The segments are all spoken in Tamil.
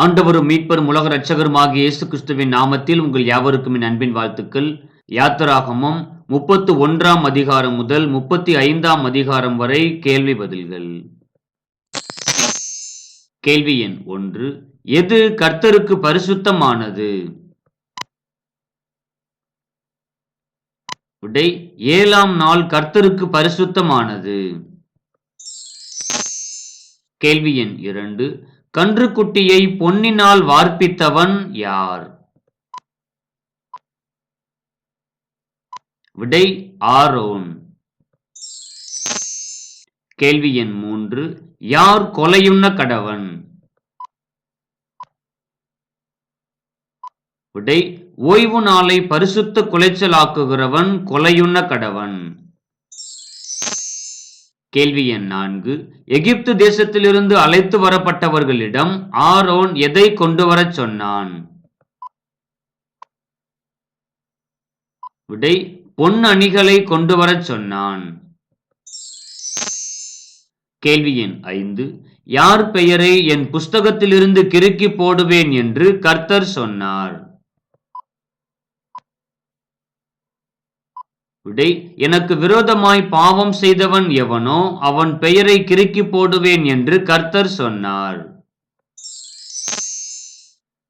ஆண்டவரும் மீட்பரும் உலக இரட்சகருமாகிய இயேசு கிறிஸ்துவின் நாமத்தில் உங்கள் யாவருக்கும் என் அன்பின் வாழ்த்துக்கள். யாத்திராகமம் முப்பத்து ஒன்றாம் அதிகாரம் முதல் முப்பத்தி ஐந்தாம் அதிகாரம் வரை கேள்வி பதில்கள். கேள்வி எண் ஒன்று. எது கர்த்தருக்கு பரிசுத்தமானது? விடை ஏழாம் நாள் கர்த்தருக்கு பரிசுத்தமானது. கேள்வி எண் இரண்டு. கன்றுக்குட்டியை பொன்னினால் வார்ப்பித்தவன் யார்? விடை ஆரோன். கேள்வி எண் மூன்று. யார் கொலையுண்ண கடவன்? விடை ஓய்வு நாளை பரிசுத்த குலைச்சலாக்குகிறவன் கொலையுண்ண கடவன். கேள்வி எண் நான்கு. எகிப்து தேசத்திலிருந்து அழைத்து வரப்பட்டவர்களிடம் ஆரோன் எதை கொண்டு வரச் சொன்னான்? விடை பொன் அணிகளை கொண்டு வரச் சொன்னான். கேள்வி எண் ஐந்து. யார் பெயரை என் புஸ்தகத்திலிருந்து கிறுக்கி போடுவேன் என்று கர்த்தர் சொன்னார். விடை. எனக்கு விரோதமாய் பாவம் செய்தவன் எவனோ அவன் பெயரை கிறுக்கி போடுவேன் என்று கர்த்தர் சொன்னார்.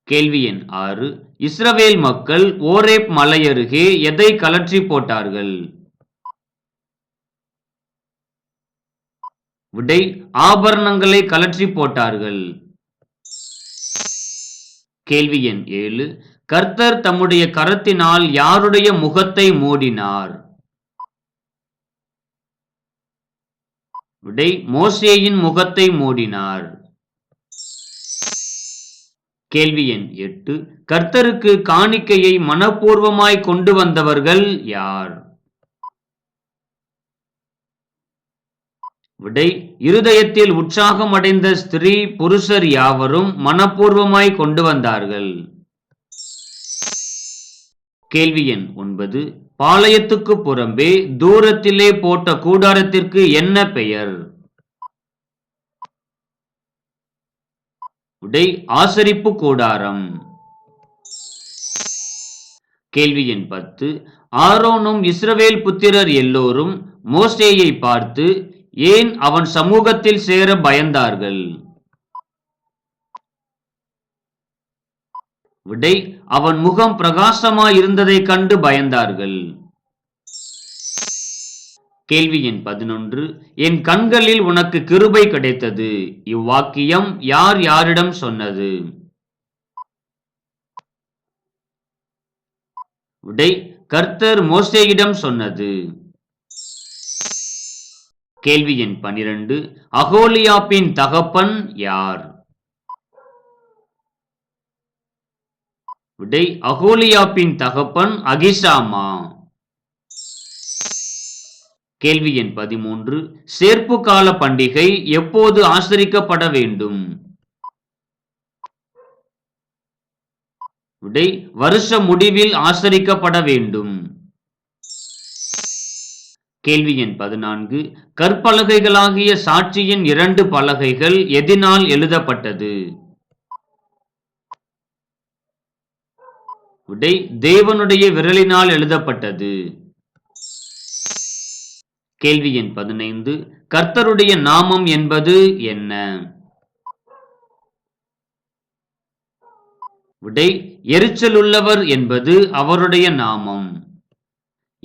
கேள்வி எண் ஆறு. இஸ்ரவேல் மக்கள் ஓரேப் மலையருகே எதை கலற்றி போட்டார்கள்? விடை. ஆபரணங்களை கலற்றி போட்டார்கள். கேள்வி எண் ஏழு. கர்த்தர் தம்முடைய கரத்தினால் யாருடைய முகத்தை மூடினார்? விடை மோசேயின் முகத்தை மூடினார். கேள்வி எண் எட்டு. கர்த்தருக்கு காணிக்கையை மனப்பூர்வமாய் கொண்டு வந்தவர்கள் யார்? விடை இருதயத்தில் உற்சாகம் அடைந்த ஸ்திரீ புருஷர் யாவரும் மனப்பூர்வமாய் கொண்டு வந்தார்கள். கேள்வி எண் ஒன்பது பாளையத்துக்கு புறம்பே தூரத்திலே போட்ட கூடாரத்திற்கு என்ன பெயர்? உடை ஆசரிப்பு கூடாரம். கேள்வி எண் பத்து ஆரோனும் இஸ்ரவேல் புத்திரர் எல்லோரும் மோசேயை பார்த்து ஏன் அவன் சமூகத்தில் சேர பயந்தார்கள்? விடை அவன் முகம் பிரகாசமாய் இருந்ததை கண்டு பயந்தார்கள். கேள்வி எண் பதினொன்று என் கண்களில் உனக்கு கிருபை கிடைத்தது. இவ்வாக்கியம் யார் யாரிடம் சொன்னது? விடை கர்த்தர் மோசேயிடம் சொன்னது. கேள்வி எண் பனிரெண்டு அகோலியாப்பின் தகப்பன் யார்? விடை அகோலியாப்பின் தகப்பன் அகிசாமா கேள்வி எண் பதிமூன்று. சேர்ப்பு கால பண்டிகை எப்போது ஆசரிக்கப்பட வேண்டும்? விடை வருஷ முடிவில் ஆசரிக்கப்பட வேண்டும். கேள்வி எண் பதினான்கு. கற்பலகைகளாகிய சாட்சியின் இரண்டு பலகைகள் எதினால் எழுதப்பட்டது? விடை தேவனுடைய விரலினால் எழுதப்பட்டது. கேள்வி எண் பதினைந்து. கர்த்தருடைய நாமம் என்பது என்ன? விடை எரிச்சல் உள்ளவர் என்பது அவருடைய நாமம்.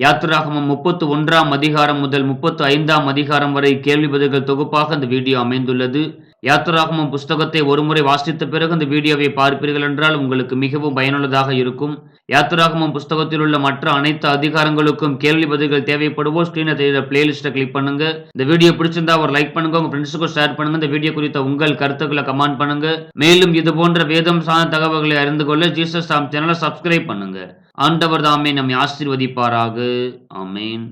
யாத்திராகமம் முப்பத்து ஒன்றாம் அதிகாரம் முதல் முப்பத்து ஐந்தாம் அதிகாரம் வரை கேள்வி பதில்கள் தொகுப்பாக அந்த வீடியோ அமைந்துள்ளது. யாத்திராகமம் புஸ்தகத்தை ஒருமுறை வாசித்த பிறகு இந்த வீடியோவை பார்ப்பீர்கள் என்றால் உங்களுக்கு மிகவும் பயனுள்ளதாக இருக்கும். யாத்திராகமம் புஸ்தகத்தில் உள்ள மற்ற அனைத்து அதிகாரங்களுக்கும் கேள்வி பதில்கள் தேவைப்படுவோ ஸ்கிரீனை தெரிகிற பிளேலிஸ்ட்டை கிளிக் பண்ணுங்க. இந்த வீடியோ பிடிச்சிருந்தா ஒரு லைக் பண்ணுங்க உங்க ஃப்ரெண்ட்ஸுக்கும் ஷேர் பண்ணுங்க. இந்த வீடியோ குறித்த உங்கள் கருத்துக்களை கமெண்ட் பண்ணுங்க. மேலும் இது போன்ற வேதம் சார்ந்த தகவல்களை அறிந்து கொள்ள ஜீசஸ் சாம் சேனலை சப்ஸ்கிரைப் பண்ணுங்க. ஆண்டவர் தாமே நம்மை ஆசீர்வதிப்பாராக. ஆமேன்.